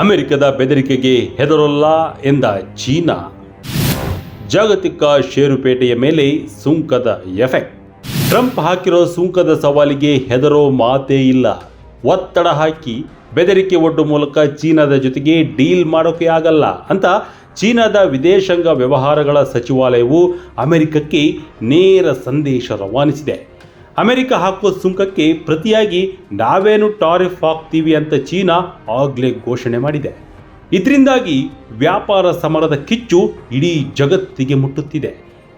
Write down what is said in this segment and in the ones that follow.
ಅಮೆರಿಕದ ಬೆದರಿಕೆಗೆ ಹೆದರಲ್ಲ ಎಂದ ಚೀನಾ. ಜಾಗತಿಕ ಷೇರುಪೇಟೆಯ ಮೇಲೆ ಸುಂಕದ ಎಫೆಕ್ಟ್. ಟ್ರಂಪ್ ಹಾಕಿರೋ ಸುಂಕದ ಸವಾಲಿಗೆ ಹೆದರೋ ಮಾತೇ ಇಲ್ಲ. ಒತ್ತಡ ಹಾಕಿ ಬೆದರಿಕೆ ಒಡ್ಡು ಮೂಲಕ ಚೀನಾದ ಜೊತೆಗೆ ಡೀಲ್ ಮಾಡೋಕೆ ಆಗಲ್ಲ ಅಂತ ಚೀನಾದ ವಿದೇಶಾಂಗ ವ್ಯವಹಾರಗಳ ಸಚಿವಾಲಯವು ಅಮೆರಿಕಕ್ಕೆ ನೇರ ಸಂದೇಶ ರವಾನಿಸಿದೆ. ಅಮೆರಿಕ ಹಾಕುವ ಸುಂಕಕ್ಕೆ ಪ್ರತಿಯಾಗಿ ನಾವೇನು ಟಾರಿಫ್ ಹಾಕ್ತೀವಿ ಅಂತ ಚೀನಾ ಆಗಲೇ ಘೋಷಣೆ ಮಾಡಿದೆ. ಇದರಿಂದಾಗಿ ವ್ಯಾಪಾರ ಸಮರದ ಕಿಚ್ಚು ಇಡೀ ಜಗತ್ತಿಗೆ ಮುಟ್ಟುತ್ತಿದೆ.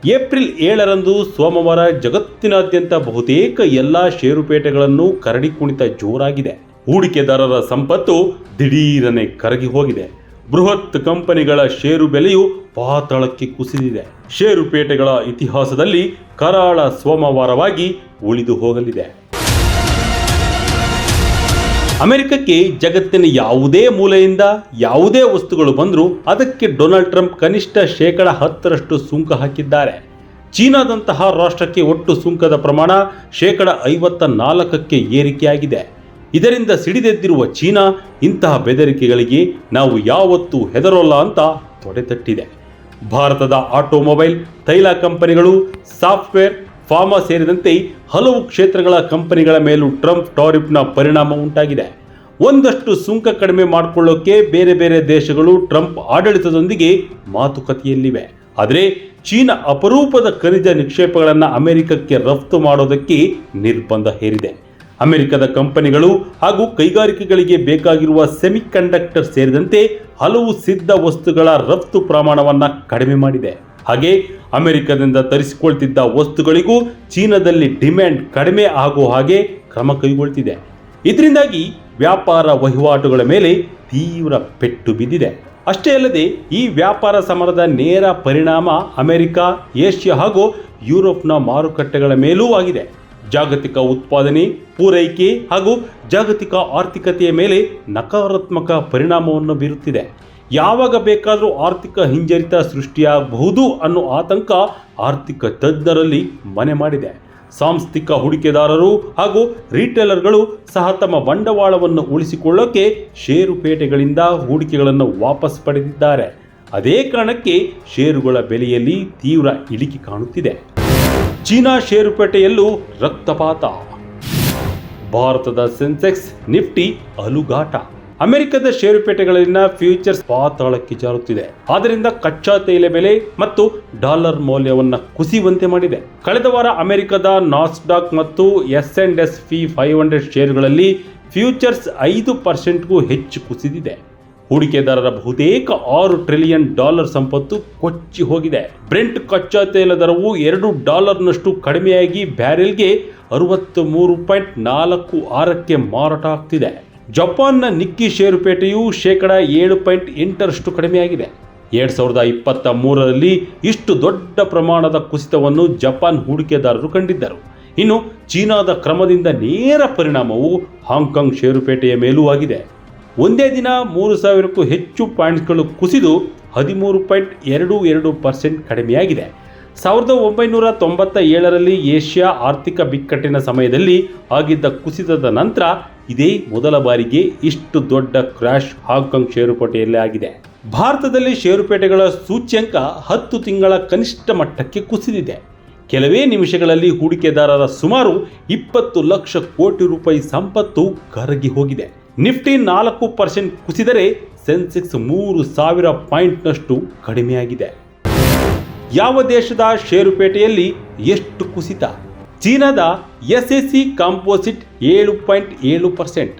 ಏಪ್ರಿಲ್ ಏಳರಂದು ಸೋಮವಾರ ಜಗತ್ತಿನಾದ್ಯಂತ ಬಹುತೇಕ ಎಲ್ಲ ಷೇರುಪೇಟೆಗಳನ್ನು ಕರಡಿ ಕುಣಿತ ಜೋರಾಗಿದೆ. ಹೂಡಿಕೆದಾರರ ಸಂಪತ್ತು ದಿಢೀರನೆ ಕರಗಿ ಹೋಗಿದೆ. ಬೃಹತ್ ಕಂಪನಿಗಳ ಷೇರು ಬೆಲೆಯು ಪಾತಾಳಕ್ಕೆ ಕುಸಿದಿದೆ. ಷೇರುಪೇಟೆಗಳ ಇತಿಹಾಸದಲ್ಲಿ ಕರಾಳ ಸೋಮವಾರವಾಗಿ ಉಳಿದು ಹೋಗಲಿದೆ. ಅಮೆರಿಕಕ್ಕೆ ಜಗತ್ತಿನ ಯಾವುದೇ ಮೂಲೆಯಿಂದ ಯಾವುದೇ ವಸ್ತುಗಳು ಬಂದರೂ ಅದಕ್ಕೆ ಡೊನಾಲ್ಡ್ ಟ್ರಂಪ್ ಕನಿಷ್ಠ ಶೇಕಡ ಹತ್ತರಷ್ಟು ಸುಂಕ ಹಾಕಿದ್ದಾರೆ. ಚೀನಾದಂತಹ ರಾಷ್ಟ್ರಕ್ಕೆ ಒಟ್ಟು ಸುಂಕದ ಪ್ರಮಾಣ ಶೇಕಡ ಐವತ್ತ ನಾಲ್ಕಕ್ಕೆ ಏರಿಕೆಯಾಗಿದೆ. ಇದರಿಂದ ಸಿಡಿದೆದ್ದಿರುವ ಚೀನಾ ಇಂತಹ ಬೆದರಿಕೆಗಳಿಗೆ ನಾವು ಯಾವತ್ತೂ ಹೆದರೋಲ್ಲ ಅಂತ ತೊಡೆತಟ್ಟಿದೆ. ಭಾರತದ ಆಟೋಮೊಬೈಲ್, ತೈಲ ಕಂಪನಿಗಳು, ಸಾಫ್ಟ್ವೇರ್, ಫಾರ್ಮಾ ಸೇರಿದಂತೆ ಹಲವು ಕ್ಷೇತ್ರಗಳ ಕಂಪನಿಗಳ ಮೇಲೂ ಟ್ರಂಪ್ ಟಾರಿಫ್ನ ಪರಿಣಾಮ ಉಂಟಾಗಿದೆ. ಒಂದಷ್ಟು ಸುಂಕ ಕಡಿಮೆ ಮಾಡಿಕೊಳ್ಳೋಕೆ ಬೇರೆ ಬೇರೆ ದೇಶಗಳು ಟ್ರಂಪ್ ಆಡಳಿತದೊಂದಿಗೆ ಮಾತುಕತೆಯಲ್ಲಿವೆ. ಆದರೆ ಚೀನಾ ಅಪರೂಪದ ಖನಿಜ ನಿಕ್ಷೇಪಗಳನ್ನು ಅಮೆರಿಕಕ್ಕೆ ರಫ್ತು ಮಾಡೋದಕ್ಕೆ ನಿರ್ಬಂಧ ಹೇರಿದೆ. ಅಮೆರಿಕದ ಕಂಪನಿಗಳು ಹಾಗೂ ಕೈಗಾರಿಕೆಗಳಿಗೆ ಬೇಕಾಗಿರುವ ಸೆಮಿಕಂಡಕ್ಟರ್ ಸೇರಿದಂತೆ ಹಲವು ಸಿದ್ಧ ವಸ್ತುಗಳ ರಫ್ತು ಪ್ರಮಾಣವನ್ನು ಕಡಿಮೆ ಮಾಡಿದೆ. ಹಾಗೆ ಅಮೆರಿಕದಿಂದ ತರಿಸಿಕೊಳ್ತಿದ್ದ ವಸ್ತುಗಳಿಗೂ ಚೀನಾದಲ್ಲಿ ಡಿಮ್ಯಾಂಡ್ ಕಡಿಮೆ ಆಗೋ ಹಾಗೆ ಕ್ರಮ ಕೈಗೊಳ್ತಿದೆ. ಇದರಿಂದಾಗಿ ವ್ಯಾಪಾರ ವಹಿವಾಟುಗಳ ಮೇಲೆ ತೀವ್ರ ಪೆಟ್ಟು ಬಿದ್ದಿದೆ. ಅಷ್ಟೇ ಅಲ್ಲದೆ ಈ ವ್ಯಾಪಾರ ಸಮರದ ನೇರ ಪರಿಣಾಮ ಅಮೆರಿಕ, ಏಷ್ಯಾ ಹಾಗೂ ಯುರೋಪ್ನ ಮಾರುಕಟ್ಟೆಗಳ ಮೇಲೂ ಆಗಿದೆ. ಜಾಗತಿಕ ಉತ್ಪಾದನೆ, ಪೂರೈಕೆ ಹಾಗೂ ಜಾಗತಿಕ ಆರ್ಥಿಕತೆಯ ಮೇಲೆ ನಕಾರಾತ್ಮಕ ಪರಿಣಾಮವನ್ನು ಬೀರುತ್ತಿದೆ. ಯಾವಾಗ ಬೇಕಾದರೂ ಆರ್ಥಿಕ ಹಿಂಜರಿತ ಸೃಷ್ಟಿಯಾಗಬಹುದು ಅನ್ನೋ ಆತಂಕ ಆರ್ಥಿಕ ತಜ್ಞರಲ್ಲಿ ಮನೆ ಮಾಡಿದೆ. ಸಾಂಸ್ಥಿಕ ಹೂಡಿಕೆದಾರರು ಹಾಗೂ ರಿಟೇಲರ್ಗಳು ಸಹ ತಮ್ಮ ಬಂಡವಾಳವನ್ನು ಉಳಿಸಿಕೊಳ್ಳೋಕೆ ಷೇರುಪೇಟೆಗಳಿಂದ ಹೂಡಿಕೆಗಳನ್ನು ವಾಪಸ್ ಪಡೆದಿದ್ದಾರೆ. ಅದೇ ಕಾರಣಕ್ಕೆ ಷೇರುಗಳ ಬೆಲೆಯಲ್ಲಿ ತೀವ್ರ ಇಳಿಕೆ ಕಾಣುತ್ತಿದೆ. ಚೀನಾ ಷೇರುಪೇಟೆಯಲ್ಲೂ ರಕ್ತಪಾತ. ಭಾರತದ ಸೆನ್ಸೆಕ್ಸ್ ನಿಫ್ಟಿ ಅಲುಗಾಟ. ಅಮೆರಿಕದ ಷೇರುಪೇಟೆಗಳಲ್ಲಿನ ಫ್ಯೂಚರ್ಸ್ ಪಾತಾಳಕ್ಕೆ ಜಾರುತ್ತಿದೆ. ಆದ್ದರಿಂದ ಕಚ್ಚಾ ತೈಲ ಬೆಲೆ ಮತ್ತು ಡಾಲರ್ ಮೌಲ್ಯವನ್ನು ಕುಸಿಯುವಂತೆ ಮಾಡಿದೆ. ಕಳೆದ ವಾರ ಅಮೆರಿಕದ ನಾಸ್ಡಾಕ್ ಮತ್ತು S and S P five hundred ಷೇರುಗಳಲ್ಲಿ ಫ್ಯೂಚರ್ಸ್ ಐದು ಪರ್ಸೆಂಟ್ಗೂ ಹೆಚ್ಚು ಕುಸಿದಿದೆ. ಹೂಡಿಕೆದಾರರ ಬಹುತೇಕ ಆರು ಟ್ರಿಲಿಯನ್ ಡಾಲರ್ ಸಂಪತ್ತು ಕೊಚ್ಚಿ ಹೋಗಿದೆ. ಬ್ರೆಂಟ್ ಕಚ್ಚಾ ತೈಲ ದರವು ಎರಡು ಡಾಲರ್ನಷ್ಟು ಕಡಿಮೆಯಾಗಿ ಬ್ಯಾರೆಲ್ಗೆ ಅರವತ್ತು ಮೂರು ಪಾಯಿಂಟ್ ನಾಲ್ಕು ಆರಕ್ಕೆ ಮಾರಾಟ ಆಗ್ತಿದೆ. ಜಪಾನ್ನ ನಿಕ್ಕಿ ಷೇರುಪೇಟೆಯು ಶೇಕಡ ಏಳು ಪಾಯಿಂಟ್ ಎಂಟರಷ್ಟು ಕಡಿಮೆಯಾಗಿದೆ. ಎರಡು ಸಾವಿರದ ಇಪ್ಪತ್ತ ಮೂರರಲ್ಲಿ ಇಷ್ಟು ದೊಡ್ಡ ಪ್ರಮಾಣದ ಕುಸಿತವನ್ನು ಜಪಾನ್ ಹೂಡಿಕೆದಾರರು ಕಂಡಿದ್ದರು. ಇನ್ನು ಚೀನಾದ ಕ್ರಮದಿಂದ ನೇರ ಪರಿಣಾಮವು ಹಾಂಗ್ಕಾಂಗ್ ಷೇರುಪೇಟೆಯ ಮೇಲೂ ಆಗಿದೆ. ಒಂದೇ ದಿನ ಮೂರು ಸಾವಿರಕ್ಕೂ ಹೆಚ್ಚು ಪಾಯಿಂಟ್ಸ್ಗಳು ಕುಸಿದು ಹದಿಮೂರು ಪಾಯಿಂಟ್ ಎರಡು ಎರಡು ಪರ್ಸೆಂಟ್ ಕಡಿಮೆಯಾಗಿದೆ. ಸಾವಿರದ ಒಂಬೈನೂರ ತೊಂಬತ್ತ ಏಳರಲ್ಲಿ ಏಷ್ಯಾ ಆರ್ಥಿಕ ಬಿಕ್ಕಟ್ಟಿನ ಸಮಯದಲ್ಲಿ ಆಗಿದ್ದ ಕುಸಿತದ ನಂತರ ಇದೇ ಮೊದಲ ಬಾರಿಗೆ ಇಷ್ಟು ದೊಡ್ಡ ಕ್ರ್ಯಾಶ್ ಹಾಂಗ್ಕಾಂಗ್ ಷೇರುಪೇಟೆಯಲ್ಲಿ ಆಗಿದೆ. ಭಾರತದಲ್ಲಿ ಷೇರುಪೇಟೆಗಳ ಸೂಚ್ಯಂಕ ಹತ್ತು ತಿಂಗಳ ಕನಿಷ್ಠ ಮಟ್ಟಕ್ಕೆ ಕುಸಿದಿದೆ. ಕೆಲವೇ ನಿಮಿಷಗಳಲ್ಲಿ ಹೂಡಿಕೆದಾರರ ಸುಮಾರು ಇಪ್ಪತ್ತು ಲಕ್ಷ ಕೋಟಿ ರೂಪಾಯಿ ಸಂಪತ್ತು ಕರಗಿ ಹೋಗಿದೆ. ನಿಫ್ಟಿ ನಾಲ್ಕು ಪರ್ಸೆಂಟ್ ಕುಸಿದರೆ ಸೆನ್ಸೆಕ್ಸ್ ಮೂರು ಸಾವಿರ ಪಾಯಿಂಟ್ನಷ್ಟು ಕಡಿಮೆಯಾಗಿದೆ. ಯಾವ ದೇಶದ ಷೇರುಪೇಟೆಯಲ್ಲಿ ಎಷ್ಟು ಕುಸಿತ? ಚೀನಾದ ಎಸ್ ಎಸ್ ಸಿ ಕಾಂಪೋಸಿಟ್ ಏಳು ಪಾಯಿಂಟ್ ಏಳು ಪರ್ಸೆಂಟ್,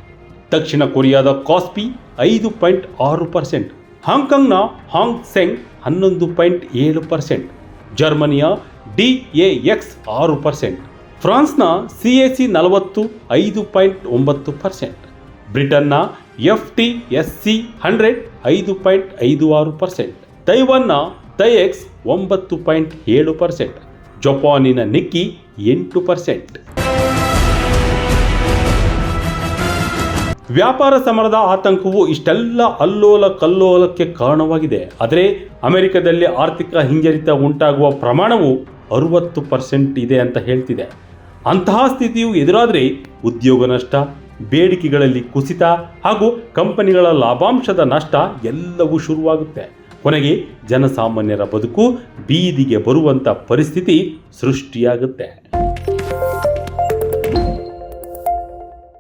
ದಕ್ಷಿಣ ಕೊರಿಯಾದ ಕಾಸ್ಪಿ ಐದು ಪಾಯಿಂಟ್ ಆರು ಪರ್ಸೆಂಟ್, ಹಾಂಗ್ಕಾಂಗ್ನ ಹಾಂಗ್ ಸೆಂಗ್ ಹನ್ನೊಂದು ಪಾಯಿಂಟ್ ಏಳು ಪರ್ಸೆಂಟ್, ಜರ್ಮನಿಯ ಡಿ ಎ ಎಕ್ಸ್ ಆರು ಪರ್ಸೆಂಟ್, ಫ್ರಾನ್ಸ್ನ ಸಿ ಎ ಸಿ ನಲವತ್ತು ಐದು ಪಾಯಿಂಟ್ ಒಂಬತ್ತು ಪರ್ಸೆಂಟ್. ಬ್ರಿಟನ್ನ F T S C hundred ಐದು ಪಾಯಿಂಟ್ ಐದು ಆರು ಪರ್ಸೆಂಟ್, ತೈವನ್ನ ತೈಎಕ್ಸ್ ಒಂಬತ್ತು ಪಾಯಿಂಟ್ ಏಳು ಪರ್ಸೆಂಟ್, ಜಪಾನಿನ ನಿಕ್ಕಿ ಎಂಟು ಪರ್ಸೆಂಟ್. ವ್ಯಾಪಾರ ಸಮರದ ಆತಂಕವು ಇಷ್ಟೆಲ್ಲ ಅಲ್ಲೋಲ ಕಲ್ಲೋಲಕ್ಕೆ ಕಾರಣವಾಗಿದೆ. ಆದರೆ ಅಮೆರಿಕದಲ್ಲಿ ಆರ್ಥಿಕ ಹಿಂಜರಿತ ಉಂಟಾಗುವ ಪ್ರಮಾಣವು ಅರುವತ್ತು ಪರ್ಸೆಂಟ್ ಇದೆ ಅಂತ ಹೇಳ್ತಿದೆ. ಅಂತಹ ಸ್ಥಿತಿಯು ಎದುರಾದರೆ ಉದ್ಯೋಗ ನಷ್ಟ ಬೇಡಿಕೆಗಳಲ್ಲಿ ಕುಸಿತ ಹಾಗೂ ಕಂಪನಿಗಳ ಲಾಭಾಂಶದ ನಷ್ಟ ಎಲ್ಲವೂ ಶುರುವಾಗುತ್ತೆ. ಕೊನೆಗೆ ಜನಸಾಮಾನ್ಯರ ಬದುಕು, ಬೀದಿಗೆ ಬರುವಂಥ ಪರಿಸ್ಥಿತಿ ಸೃಷ್ಟಿಯಾಗುತ್ತೆ.